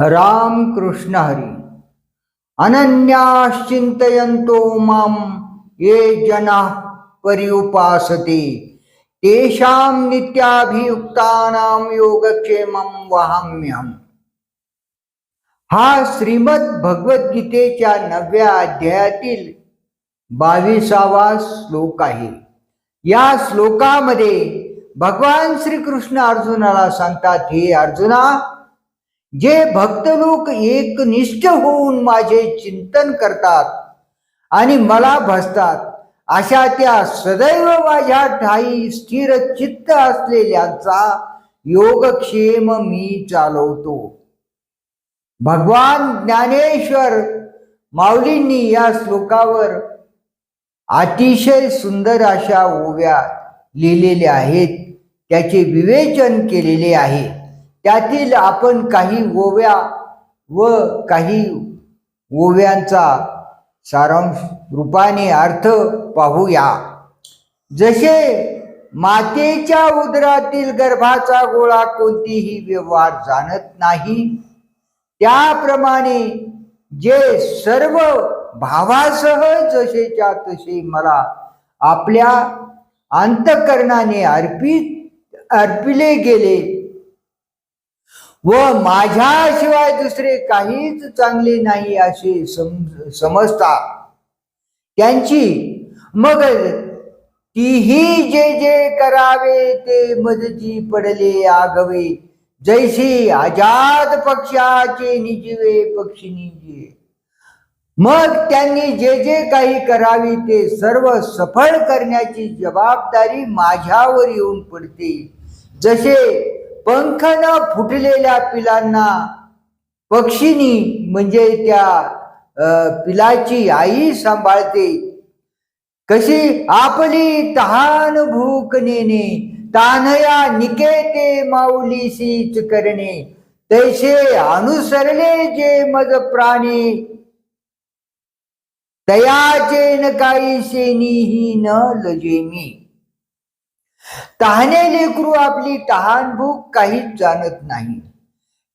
राम कृष्ण हरी। अनन्याश्चिंतयंतो माम ये जना पर्युपासते। तेषां नित्याभियुक्तानां योगक्षेमं वहाम्यहम्। हा श्रीमद भगवद्गीतेच्या नवव्या अध्यायातील बावीसावा श्लोक आहे। या श्लोकामध्ये भगवान श्रीकृष्ण अर्जुनाला सांगतात हे अर्जुना जे भक्त लोक एकनिष्ठ होऊन माझे चिंतन करतात आणि मला भसतात अशा त्या सदैव माझ्या ठाई स्थिर चित्त असलेल्यांचा योगक्षेम मी चालवतो. भगवान ज्ञानेश्वर माऊलींनी या श्लोकावर अतिशय सुंदर अशा ओव्या लिहिलेल्या आहेत त्याचे विवेचन केलेले आहे. त्यातील आपण काही ओव्या व काही ओव्यांचा सारांश रूपाने अर्थ पाहूया. जसे मातेच्या उदरातील गर्भाचा गोळा कोणतीही व्यवहार जाणत नाही त्याप्रमाणे जे सर्व भावासह जसेच्या तसे मला आपल्या अंतकरणाने अर्पित अर्पिले गेले व माझ्याशिवाय दुसरे काहीच चांगले नाही असे सम समजतात त्यांची मग तीही जे जे करावे ते मदती पडले आगवे. जैसी आजाद पक्षाचे निजीवे पक्षी निजे. मग त्यांनी जे जे काही करावी ते सर्व सफळ करण्याची जबाबदारी माझ्यावर येऊन पडते. जसे पंख न फुटलेल्या पिलांना पक्षीनी म्हणजे त्या पिलाची आई सांभाळते. कशी आपली तहान भूक नेणे तानया निकेते माऊलीसीच करणे तैसे अनुसरले जे मज प्राणी. तयाचे न काही शेनीही न लजेमी तहाने लेकरू आपली तहान भूक काहीच जाणत नाही.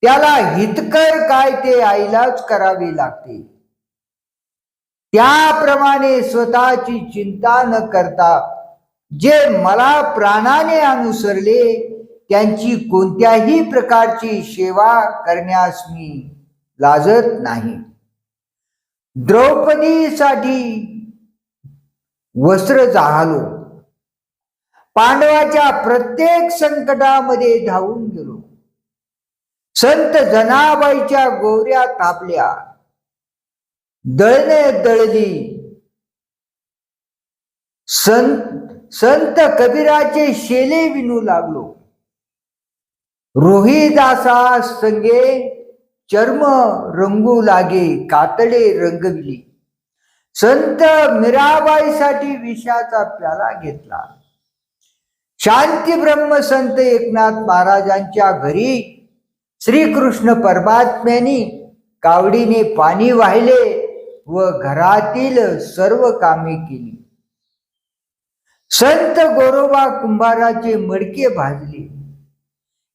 त्याला हितकर काय ते आईलाच करावे लागते. त्याप्रमाणे स्वतःची चिंता न करता जे मला प्राणाने अनुसरले त्यांची कोणत्याही प्रकारची सेवा करण्यास मी लाजत नाही. द्रौपदीसाठी वस्त्र जाहलो. पांडवाच्या प्रत्येक संकटामध्ये धावून गेलो. संत जनाबाईच्या गोऱ्या तापल्या. दळणे दळली. संत संत कबीराचे शेले विणू लागलो. रोहिदासा संगे चर्म रंगू लागे कातडे रंगविली. संत मीराबाईसाठी विषाचा प्याला घेतला. शांती ब्रह्म संत एकनाथ महाराजांच्या घरी श्रीकृष्ण परमात्म्यानी कावडीने पाणी वाहिले व घरातील सर्व कामे केली. संत गोरोबा कुंभाराचे मडके भाजले.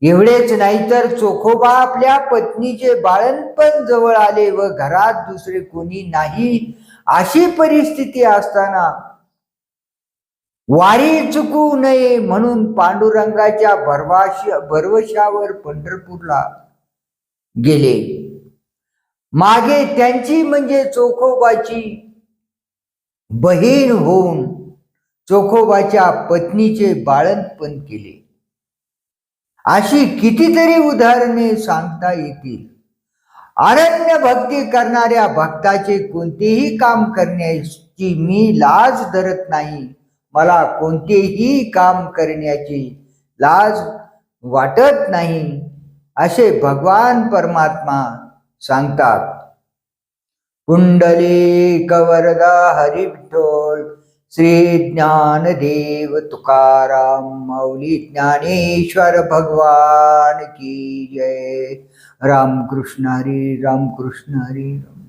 एवढेच नाही तर चोखोबा आपल्या पत्नीचे बाळणपण जवळ आले व घरात दुसरे कोणी नाही अशी परिस्थिती असताना वारी चुकू नये म्हणून पांडुरंगाच्या भरवाश भरवशावर पंढरपूरला गेले. मागे त्यांची म्हणजे चोखोबाची बहीण होऊन चोखोबाच्या पत्नीचे बाळंतपण केले. अशी कितीतरी उदाहरणे सांगता येतील. अरण्य भक्ती करणाऱ्या भक्ताचे कोणतेही काम करण्याची मी लाज धरत नाही. मला कोणतेही काम करण्याची लाज वाटत नाही असे भगवान परमात्मा सांगतात. कुंडली कवरदा हरिठोल श्री ज्ञानदेव तुकाराम मौली ज्ञानेश्वर भगवान की जय. रामकृष्ण हरी रामकृष्ण हरी राम